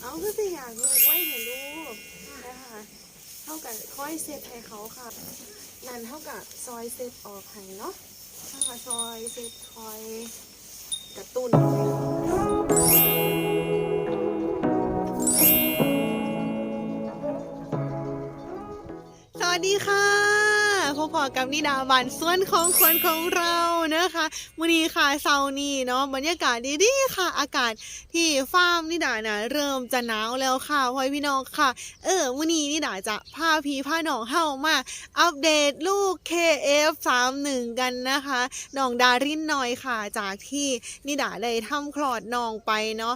เอาคือสิอยากลูกไว้เห็นลูกนะคะเท่ากับค่อยเซตให้เขาค่ะนั่นเท่ากับซอยเซตออกให้เนาะเท่ากับซอยเซตคอยกระตุ้นให้ กับนิดาบานส่วนของคนของเรานะคะวันนี้ค่ะเซานี้เนาะบรรยากาศดีๆค่ะ อากาศที่ฟาร์มนิดานะเริ่มจะหนาวแล้วค่ะพ่อพี่น้องค่ะ เออวันนี้นิดาจะพาพี่พาน้องเฮามา อัปเดตลูก KF31 กันนะคะน้องดารินหน่อยค่ะ จากที่นิดาได้ทำคลอดน้องไปเนาะ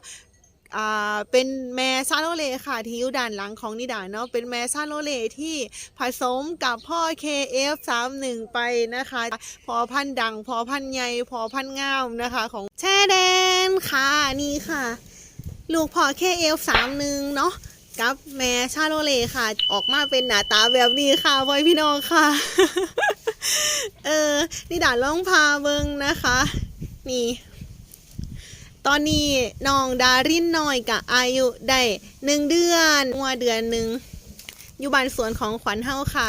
อ่าเป็นแม่ซาโลเลค่ะที่อยู่ด้านหลังของนิดาเนาะเป็นแม่ซาโลเลที่ผสมกับพ่อ KF31 ไปนะคะ พอพันดัง พอพันใหญ่พอพันงามนะคะของแช่แดนค่ะนี่ค่ะ ลูกพ่อ KF31 เนาะกับแม่ชาโลเลค่ะ ออกมาเป็นหน้าตาแบบนี้ค่ะพ่อพี่น้องค่ะ เออนิดาลองพาเบิงนะคะ นี่ ตอนนี้น้องดารินน้อยกับอายุได้หนึ่งเดือนงัวเดือนหนึ่งอยู่บ้านสวนของขวัญเฮาค่ะ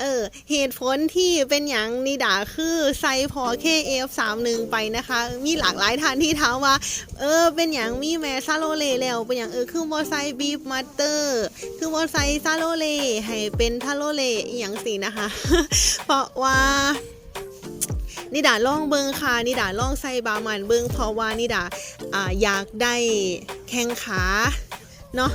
เออ เหตุผลที่เป็นอย่างนิดาคือใส่พอ KF31 ไปนะคะ มีหลากหลายทานที่ถามว่า เออ เป็นอย่างมีแม่ซาโลเลแล้ว เป็นอย่างเออ คือมอไซบีฟมัตเตอร์ คือมอไซซาโลเลให้เป็นทาโลเลอย่างสินะคะ เพราะว่า นิดาล่องเบิงค่ะนิดาล่องใส่บามันเบิงเพราะว่านิดาอ่าอยากได้แข้งขาเนาะ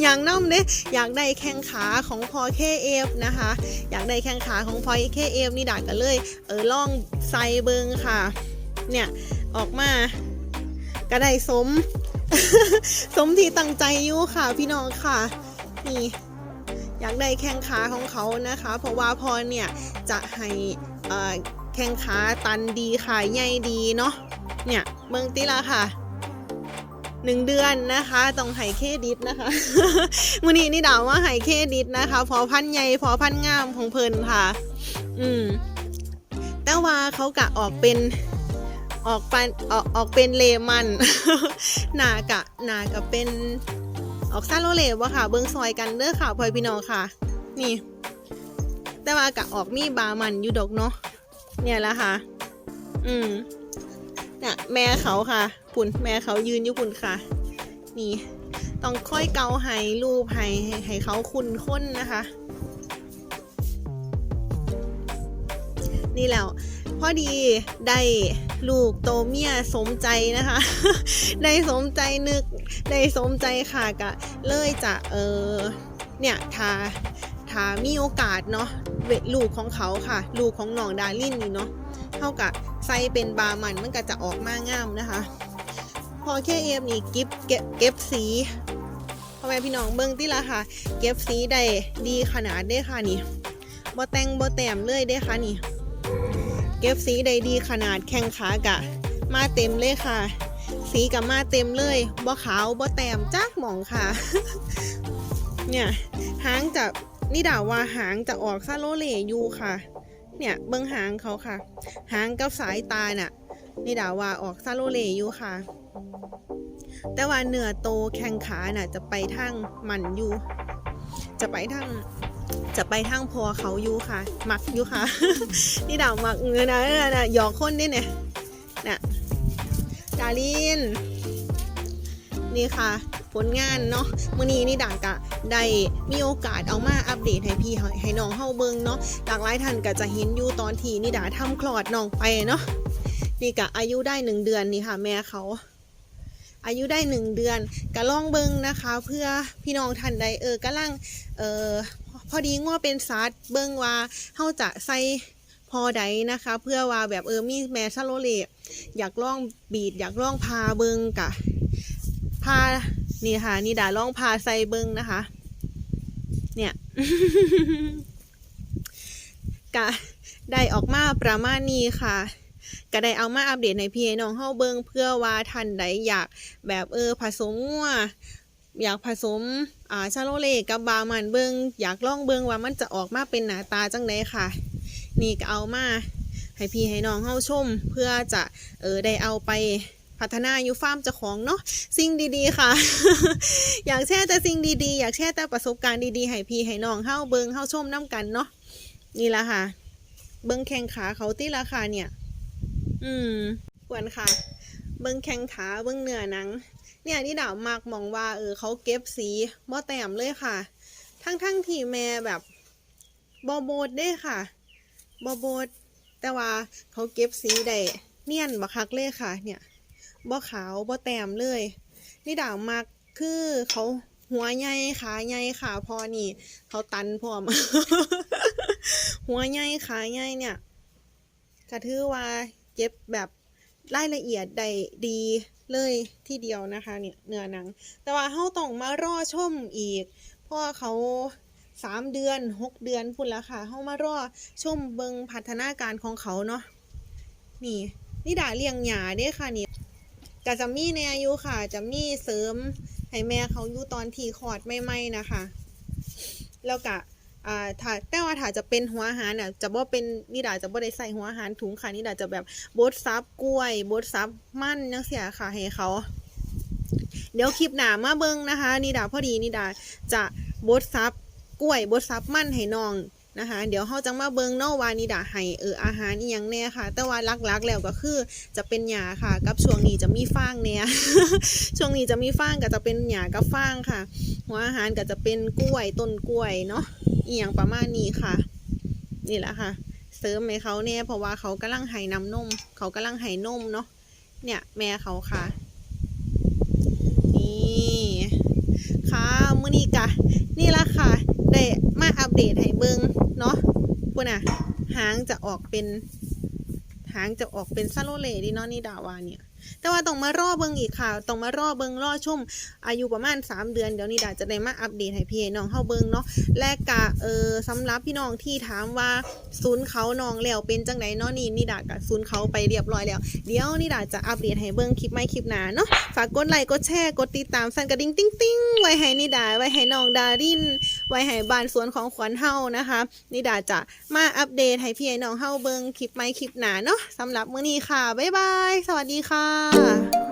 อย่างน้อมเด้อยากได้แข้งขาของพอเคเอฟนะคะ อยากได้แข้งขาของพอเคเอฟนิดาก็เลย เออล่องใส่เบิงค่ะ เนี่ย ออกมาก็ได้สม สมที่ตั้งใจอยู่ค่ะพี่น้องค่ะ นี่อยากได้แข้งขาของเขานะคะ เพราะว่าพอเนี่ยจะให้อ่อ แข้งขาตันดีค่ะใหญ่ดีเนาะเนี่ยเมืองติละค่ะหนึ่งเดือนนะคะต้องไห้เครดิตนะคะมือนี้นี่ด่าว่าไห้เครดิตนะคะ พอพันใหญ่พอพันงามของเพลินค่ะ อืม แต่ว่าเขากะออกเป็นออกปันออกออกเป็นเลมันนากะนากะเป็นออกซาโลเลวะค่ะ เบิ้งซอยกันเด้อค่ะพลอยพี่น้องค่ะ นี่ แต่ว่ากะออกมีบามันอยู่ดอกเนาะ เนี่ยแหละค่ะ อืมเนี่ยแม่เขาค่ะปุ่นแม่เขายืนอยู่ปุ่นค่ะ นี่ ต้องค่อยเกาให้รูปให้ให้เขาคุ้นค้นนะคะ นี่แล้วพอดีได้ลูกโตเมียสมใจนะคะ ได้สมใจนึก ได้สมใจค่ะกะเลยจะเออเนี่ยทาถ้ามีโอกาสเนาะ ลูกของเขาค่ะ ลูกของน้องดารินนี่เนาะเท่ากับใส่เป็นบามันมันก็จะออกมางามนะคะ พอแค่เอฟนี่กิฟเก็บเก็บสีพ่อแม่พี่น้องเบิ้งติละค่ะ เก็บสีได้ดีขนาดได้ค่ะนี่บ่แต่งบ่แต้มเลยได้ค่ะนี่ เก็บสีได้ดีขนาดแข้งขากะ มาเต็มเลยค่ะ สีกับมาเต็มเลยบ่ขาวบ่แต้มจักหมองค่ะ เนี่ยหางจะ นี่ด่าว่าหางจะออกซาโลเลอยู่ค่ะ เนี่ยเบิ้งหางเขาค่ะ หางกับสายตาน่ะ นี่ด่าว่าออกซาโลเลอยู่ค่ะ แต่ว่าเหนือโตแข้งขาน่ะ จะไปทางมันอยู่ จะไปทางจะไปทางพอเขาอยู่ค่ะ มักอยู่ค่ะ นี่ด่ามักเงินนะนะหยอกคนนี่เนี่ยน่ะดารินนี่ค่ะ ผลงานเนาะมื้อนี้นี่ด่างกะได้มีโอกาสเอามาอัปเดตให้พี่ให้น้องเฮาเบิงเนาะหลากหลายท่านก็จะเห็นอยู่ตอนที่นี่ด่าทำคลอดน้องไปเนาะนี่กะอายุได้หนึ่งเดือนนี่ค่ะ แม่เขาอายุได้หนึ่งเดือนก็ลองเบิงนะคะ เพื่อพี่น้องท่านใดเออกำลังเออพอดีง้อเป็นสัตว์เบิงว่าเฮาจะใส่พอใดนะคะ เพื่อว่าแบบเออมีแม่ซาโลเลอยากลองบีดอยากลองพาเบิงกะพา นี่ค่ะ นี่ดาล่องพาใส่เบิงนะคะ เนี่ยกะได้ออกมาประมาณนี้ค่ะก็ได้เอามาอัปเดตในพี่ให้น้องเฮาเบิงเพื่อว่าท่านใดอยากแบบเออผสมงัวอยากผสมอ่าชาโลเลกับบามันเบิงอยากล่องเบิงว่ามันจะออกมาเป็นหน้าตาจังไดค่ะ นี่ก็เอามาให้พี่ให้น้องเฮาชม เพื่อจะเออได้เอาไป พัฒนาอยู่ฟาร์มเจ้าของเนาะสิ่งดีๆค่ะ อยากแชร์แต่สิ่งดีๆ อยากแชร์แต่ประสบการณ์ดีๆให้พี่ให้น้องเฮาเบิงเฮาชมน้กันเนาะนี่ละค่ะ เบิงแข้งขาเขาตีราคาเนี่ย อืมควรค่ะ เบิงแข้งขาเบิงเนื้อหนัง เนี่ยนี่ดาวมากมองว่า เออเขาเก็บสีบ่แต้มเลยค่ะ ทั้งๆที่แม่แบบบอโบดเด้ค่ะบอโบดแต่ว่าเขาเก็บสีได้เนียนบักคักเลยค่ะ เนี่ย บ่ขาวบ่แต้มเลยนี่ด่าวมากคือเขาหัวใหญ่ขาใหญ่ขาพอนี่ เขาตันพร้อม หัวใหญ่ขาใหญ่เนี่ยก็ถือว่าเก็บแบบรายละเอียดได้ดีเลยที่เดียวนะคะ เนี่ยเนื้อหนัง แต่ว่าเขาต้องมารอชมอีก เพราะเขาสามเดือนหกเดือนพุ่นแล้วค่ะเขามารอชมเบิงพัฒนาการของเขาเนาะนี่นี่ด่าเลี้ยงหยาเด้ค่ะนี่ ก็จะมีในอายุค่ะ จะมีเสริมให้แม่เขาอยู่ตอนที่คลอดไม่ไม่ๆนะคะ แล้วก็อ่าถ้าแต่ว่าถ้าจะเป็นหัวอาหารเนี่ยจะบ่เป็นนี่ดาจะบ่ได้ใส่หัวอาหารถุงค่ะนี่ดาจะแบบบดซับกล้วยบดซับมันจังเสียค่ะให้เขา เดี๋ยวคลิปหนามาเบิ่งนะคะนี่ดาพอดีนี่ดาจะบดซับกล้วยบดซับมันให้น้อง นะคะ เดี๋ยวเขาจังมาเบิงนอกวานิดาให้เอออาหารอีหยังแน่ค่ะ แต่ว่าลักๆแล้วก็คือจะเป็นหญ้าค่ะ กับช่วงนี้จะมีฟางเนี่ยช่วงนี้จะมีฟางก็จะเป็นหญ้ากับฟางค่ะ หัวอาหารก็จะเป็นกล้วยต้นกล้วยเนาะอีหยังประมาณนี้ค่ะ นี่แหละค่ะ เสริมให้เขาเนี่ยเพราะว่าเขากำลังให้น้ำนม เขากำลังให้นมเนาะเนี่ยแม่เขาค่ะนี่ค่ะมื้อนี้กะนี่ละค่ะได้มาอัปเดตให้เบิ่ง เนาะปุ่นน่ะ หางจะออกเป็น หางจะออกเป็นซาโลเลดีเนาะนี่ดาวาเนี่ย แต่ว่าต้องมารอเบิ่งอีกค่ะ ต้องมารอเบิ่งรอชุ่มอายุประมาณ 3 เดือน เดี๋ยวนี้ดาจะได้มาอัปเดตให้พี่น้องเฮาเบิ่งเนาะ และกะเออสำหรับพี่น้องที่ถามว่าศูนย์เขาน้องแล้วเป็นจังไดเนาะนี่นี่ดากะศูนย์เขาไปเรียบร้อยแล้ว เดี๋ยวนี่ดาจะอัปเดตให้เบิ่งคลิปไม่คลิปหนาเนาะ ฝากกดไลค์กดแชร์กดติดตามสั่นกระดิ่งติ้งติ้งไว้ให้นิดาไว้ให้น้องดาริน ไว้ให้บ้านสวนของขวัญเฮานะคะนิดาจะมาอัปเดตให้พี่น้องเฮาเบิ่งคลิปไม่คลิปหนาเนาะสำหรับมื้อนี้ค่ะบ๊ายบาย สวัสดีค่ะ啊。